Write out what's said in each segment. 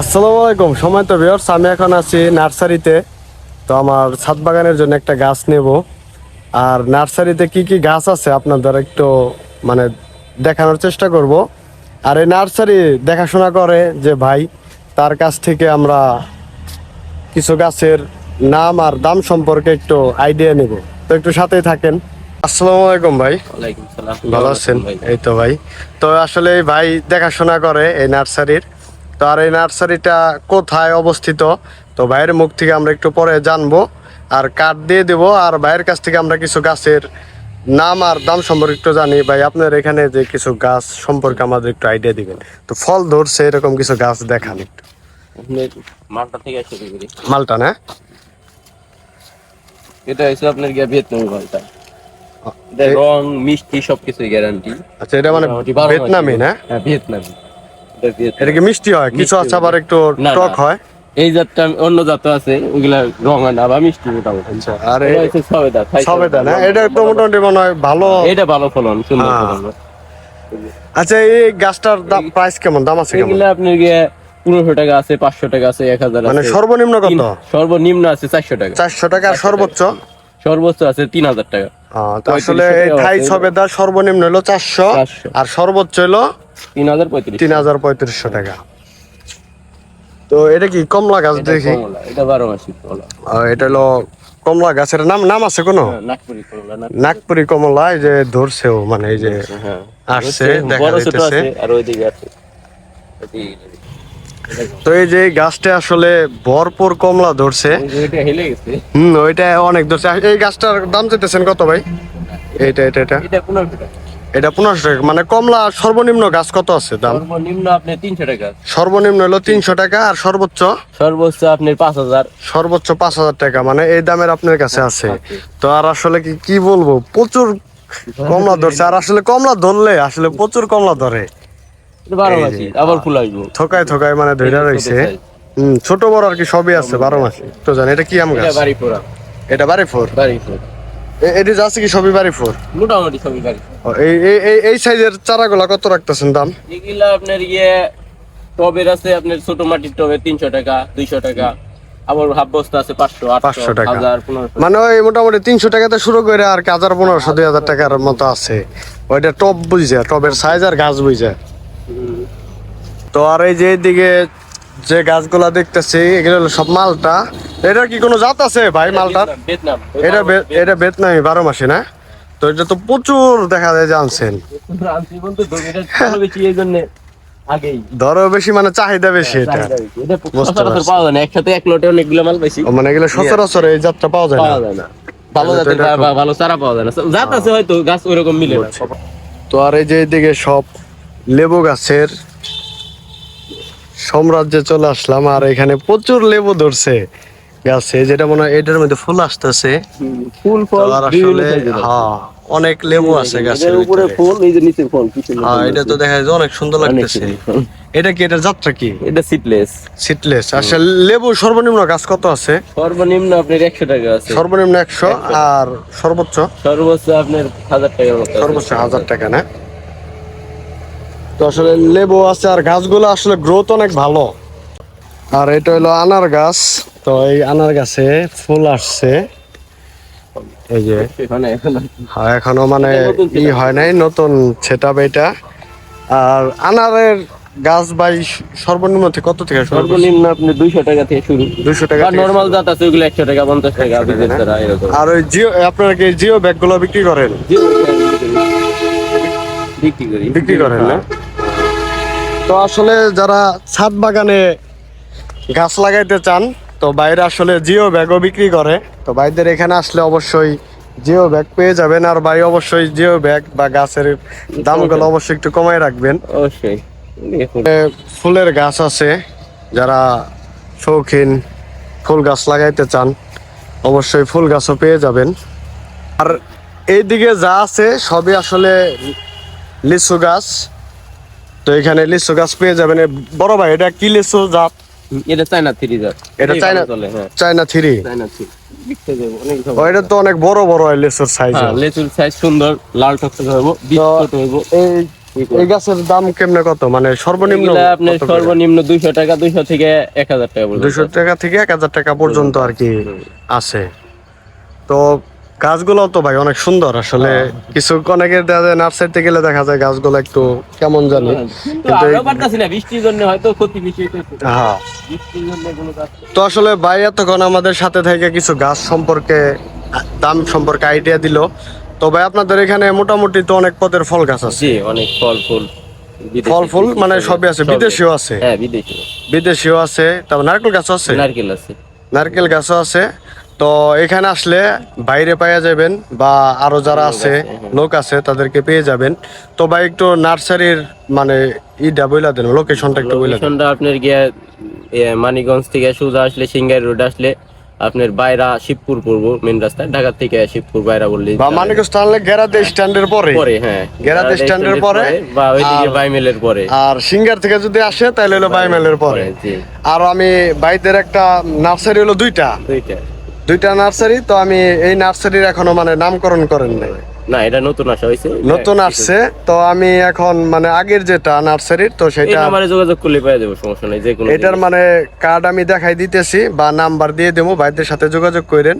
আসসালামু আলাইকুম। সময় তো ভিউয়ার্স আমি এখন আছি নার্সারিতে। তো আমার ছাদ বাগানের জন্য একটা গাছ নেব। আর নার্সারিতে কি কি গাছ আছে আপনাদের একটু মানে দেখানোর চেষ্টা করব। আর এই নার্সারি দেখাশোনা করে যে ভাই তার কাছ থেকে আমরা কিছু গাছের নাম আর দাম সম্পর্কে একটু আইডিয়া নেব। তো একটু সাথেই থাকেন। আসসালামু আলাইকুম ভাই। ভালো আছেন। এই তো ভাই। তো আসলে ভাই দেখাশোনা করে এই নার্সারির। আর এই নার্সারিটা কোথায় অবস্থিত? তো ভাইয়ের মুখ থেকে আমরা একটু পরে জানব। আর কার্ড দিয়ে দেব আর ভাইয়ের কাছ থেকে আমরা কিছু গাছের নাম আর দাম সম্পর্কে একটু জানি। ভাই আপনার এখানে যে কিছু গাছ সম্পর্কে আমাদের একটু আইডিয়া দিবেন। তো ফল ধরছে এরকম কিছু গাছ দেখান একটু। মালটা থেকে শুরু করি? মালটা না? এটা হচ্ছে আপনার গিয়া ভিয়েতনামি মালটা। এটা রং মিষ্টি সবকিছুই গ্যারান্টি আচ্ছা এটা মানে ভিয়েতনামি না? হ্যাঁ ভিয়েতনামি। এটা কি মিষ্টি হয় কিছু আছে আবার একটু টক হয়। এই জাতটা অন্য জাত আছে ওগুলা রং হয় না বা মিষ্টি মোটামুটি। আচ্ছা আর এটা হচ্ছে সবেদা সবেদা। না? এটা তো মোটামুটি মনে হয় ভালো এটা ভালো ফলন সুন্দর হ্যাঁ। ফলন। আচ্ছা এই গাছটার দাম প্রাইস কেমন? দাম আছে কেমন? এগুলা গিয়ে পনেরোশো টাকা আছে পাঁচশো টাকা আছে এক হাজার মানে সর্বনিম্ন কত? সর্বনিম্ন আছে চারশো টাকা। চারশো টাকা আর সর্বোচ্চ? সর্বোচ্চ আছে তিন হাজার টাকা। আসলে থাই সবেদা সর্বনিম্ন হলো চারশো। আর সর্বোচ্চ হলো তিন হাজার পঁয়ত্রিশ তিন হাজার পঁয়ত্রিশশো টাকা। তো এটা কি কমলা গাছ দেখি? এটা বারো মাসি এটা হলো কমলা গাছের নাম নাম আছে কোনো? হ্যাঁ, নাগপুরি কমলা এই যে ধরছেও মানে এই যে হ্যাঁ আসছে, দেখা বড় যাইতেছে। আর ওইদিকে আছে। তো এই যে গাছটা আসলে ভরপুর কমলা ধরছে। এটা হুম ওইটা অনেক ধরছে। এই গাছটার দাম চাইতেছেন কত ভাই? এইটা এটা এটা। এটা পনেরোশো টাকা। মানে কমলা সর্বনিম্ন গাছ কত আছে দাম? সর্বনিম্ন আপনি তিনশো টাকা সর্বনিম্ন হলো তিনশো টাকা আর সর্বোচ্চ? সর্বোচ্চ আপনার পাঁচ হাজার। সর্বোচ্চ পাঁচ হাজার টাকা মানে এই দামের আপনার কাছে আছে। আছে। তো আর আসলে কি কি বলব? প্রচুর কমলা ধরছে। আর আসলে কমলা ধরলে আসলে প্রচুর কমলা ধরে। আবার ফুল আসব থোকায় থোকায় মানে ধরে রয়েছে হম ছোট বড় আর কি সবই আছে বারো মাসে। তো জানি এটা কি আম এটা গাছ? এটা বাড়ি ফোর বাড়ি পোড়া এটি যাচ্ছে কি সবই বাড়ি ফোর মোটামুটি সবই বাড়ি এই এই এই- সাইজের চারাগুলা কত রাখতেছেন দাম? এগুলা আপনার ইয়ে টবের আছে আপনার ছোট মাটির টবে তিনশো টাকা দুইশো টাকা। আবার হাফ বস্তা আছে পাঁচশো 500 টাকা। মানে ওই মোটামুটি তিনশো টাকাতে শুরু করে আর কি হাজার পনেরোশো দুই হাজার টাকার মতো আছে। ওইটা টপ বুঝছে টবের সাইজ আর গাছ বুঝছে তো আর এই যে এদিকে যে গাছগুলা দেখতেছি এগুলো হলো সব মালটা। এটার কি কোনো জাত আছে ভাই মালটা? এটা এটা বেতনামি বারো মাসে না? তো এটা তো প্রচুর দেখা যায় জানছেন ধরো বেশি মানে চাহিদা বেশি এটা। বেশি। সচরাচর পাওয়া যায় না। একসাথে এক লটে অনেকগুলো মাল বেশি মানে এগুলো সচরাচর এই জাতটা পাওয়া যায় না। ভালো তো জাতের এটা ভালো চারা পাওয়া যায় না। জাত আছে হয়তো গাছ ওইরকম মিলে না। তো আর এই যে এদিকে সব লেবু গাছের সাম্রাজ্যে চলে আসলাম আর এখানে প্রচুর লেবু ধরছে গাছে যেটা মনে হয় এটার মধ্যে ফুল আসতেছে। ফুল ফল আর আসলে। হ্যাঁ অনেক লেবু আছে গাছের উপরে ফুল এই যে নিচে ফল কিছু হ্যাঁ এটা তো দেখা যায় যে অনেক সুন্দর লাগতেছে। এটা কি এটা যাত্রা কি? এটা সিটলেস সিটলেস আসলে লেবু সর্বনিম্ন গাছ কত আছে? সর্বনিম্ন আপনার একশো টাকা আছে। সর্বনিম্ন একশো আর সর্বোচ্চ? সর্বোচ্চ আপনার হাজার টাকা সর্বোচ্চ হাজার টাকা না? তো আসলে লেবু আছে আর গাছগুলো আসলে গ্রোথ অনেক ভালো। আর এটা হলো আনার গাছ। তো এই আনার গাছে ফুল আসছে। এই যে এখানে হ্যাঁ, এখনও মানে ই হয় নাই নতুন সেটাপ এটা। আর আনারের গাছ বাই সর্বনিম্ন থেকে কত থেকে সর্বনিম্ন আপনি দুইশো টাকা থেকে শুরু। দুশো টাকা নর্মাল জাত আছে ওগুলো একশো টাকা পঞ্চাশ টাকা 100 টাকা বিজের না? দ্বারা এরকম। আর ওই জিও আপনারা কি জিও ব্যাগগুলো বিক্রি করেন? বিক্রি করি। বিক্রি করেন না? তো আসলে যারা ছাদ বাগানে গাছ লাগাইতে চান তো বাইরে আসলে জিও ব্যাগও বিক্রি করে। তো বাইদের এখানে আসলে অবশ্যই জিও ব্যাগ পেয়ে যাবেন আর ভাই অবশ্যই জিও ব্যাগ বা গাছের দামগুলো অবশ্যই। একটু কমাই রাখবেন। অবশ্যই। ফুলের গাছ আছে যারা শৌখিন ফুল গাছ লাগাইতে চান অবশ্যই ফুল গাছও পেয়ে যাবেন। আর এইদিকে যা আছে সবই আসলে লিচু গাছ। তো এখানে লিচু গাছ পেয়ে যাবেন। বড় ভাই এটা কি লিচু জাত? এটা চায়না থ্রি জাত। এটা চায়না- চলে হ্যাঁ। China three? China three. এটা তো অনেক বড় বড় হয় লিচুর সাইজ হ্যাঁ লেচুর সাইজ সুন্দর লাল টকটকে হইব বীজ ছোট হইব। এই এই গাছের দাম কেমনে কত? মানে সর্বনিম্ন? সর্বনিম্ন দুইশো টাকা দুইশো থেকে এক হাজার টাকা পর্যন্ত। দুশো টাকা থেকে এক হাজার টাকা পর্যন্ত আর কি আছে। তো গাছগুলো তো ভাই অনেক সুন্দর আসলে কিছু অনেকের দেখা যায় নার্সারিতে গেলে দেখা যায় গাছগুলো একটু কেমন জানি। কিন্তু কিন্তু এই- আমরাও পারতাছি না বৃষ্টির জন্য হয়তো ক্ষতি বেশি হ্যাঁ। তো আসলে ভাই এতক্ষণ আমাদের সাথে থেকে কিছু গাছ সম্পর্কে দাম সম্পর্কে আইডিয়া দিল। তো ভাই আপনাদের এখানে মোটামুটি তো অনেক পদের ফল গাছ আছে। অনেক ফল ফুল ফল ফুল মানে সবই- আছে বিদেশিও আছে। হ্যাঁ বিদেশি বিদেশিও আছে তারপর নারকেল গাছও আছে। নারকেল আছে। নারকেল গাছও আছে। তো এখানে আসলে বাইরে পাওয়া যাবেন বা আরও যারা আছে লোক আছে তাদেরকে পেয়ে যাবেন। তো ভাই একটু নার্সারির মানে ইটা বইলা দেন লোকেশনটা একটু বইলা দেন। আপনার গিয়ে এ, মানিকগঞ্জ থেকে সোজা আসলে সিঙ্গাই রোড আসলে আপনার বাইরা শিবপুর পড়ব মেন রাস্তায়। ঢাকা থেকে শিবপুর বাইরা বললে বা মানিক স্টানলে গেরাতে স্ট্যান্ডের পরে। পরে হ্যাঁ। গেরাতে স্ট্যান্ডের পরে। বা ওইদিকে বাইমেলের পরে। আর সিঙ্গার থেকে যদি আসে তাহলে হলো বাইমেলের পরে। জি। আর আমি বাইদের একটা নার্সারি হলো দুইটা। দুইটা। দুইটা নার্সারি তো আমি এই নার্সারির এখনও মানে নামকরণ করেন নাই। না এটা নতুন আসা হয়েছে। নতুন আসছে তো আমি এখন মানে আগের যেটা নার্সারির তো সেটা যোগাযোগ করলে যাব সমস্যা নাই যে কোনো এটার মানে কার্ড আমি দেখাই দিতেছি বা নাম্বার দিয়ে দেবো ভাইদের সাথে যোগাযোগ করেন।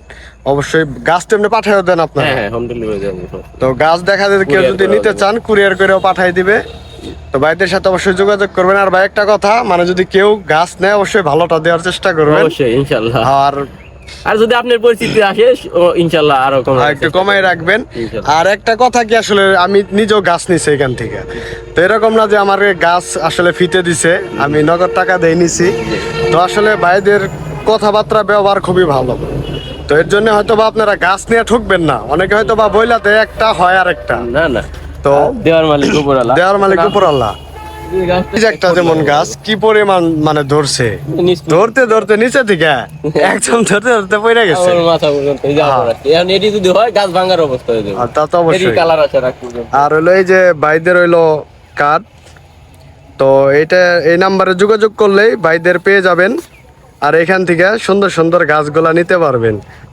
অবশ্যই গাছ তেমনি দেন আপনারা। হ্যাঁ হ্যাঁ হোম ডেলিভারি দেবো তো গাছ দেখা কেউ যদি নিতে চান কুরিয়ার করেও পাঠাই দিবে। তো ভাইদের সাথে অবশ্যই যোগাযোগ করবেন। আর ভাই একটা কথা মানে যদি কেউ গাছ নেয় অবশ্যই ভালোটা দেওয়ার চেষ্টা করবেন। অবশ্যই আর আর যদি আপনার পরিস্থিতি আসে ইনশাল্লাহ আরও কম একটু কমাই রাখবেন। আর একটা কথা কি আসলে আমি নিজেও গাছ নিছি এখান থেকে। তো এরকম না যে আমার গাছ আসলে ফিতে দিছে আমি নগদ টাকা দিয়ে নিছি। তো আসলে ভাইদের কথাবার্তা ব্যবহার খুবই ভালো। তো এর জন্য হয়তো বা আপনারা গাছ নিয়ে ঠকবেন না। অনেকে হয়তো বা বইলাতে একটা হয় আর একটা না না। তো দেওয়ার মালিক উপরালা দেওয়ার মালিক উপর আল্লাহ একটা যেমন গাছ। কি পরিমাণ মানে ধরছে? ধরতে ধরতে নিচে থেকে একদম ধরতে ধরতে পড়ে গেছে। মাথা পর্যন্ত এই যাওয়া হ্যাঁ। রাখছি এখন এটি যদি হয় গাছ ভাঙার অবস্থা হয়ে যাবে। তা তো অবশ্যই। কালার আছে আর হলো এই যে ভাইদের হইল কার্ড। তো এটা এই নাম্বারে যোগাযোগ করলেই ভাইদের পেয়ে যাবেন। আর এখান থেকে সুন্দর সুন্দর গাছগুলা নিতে পারবেন।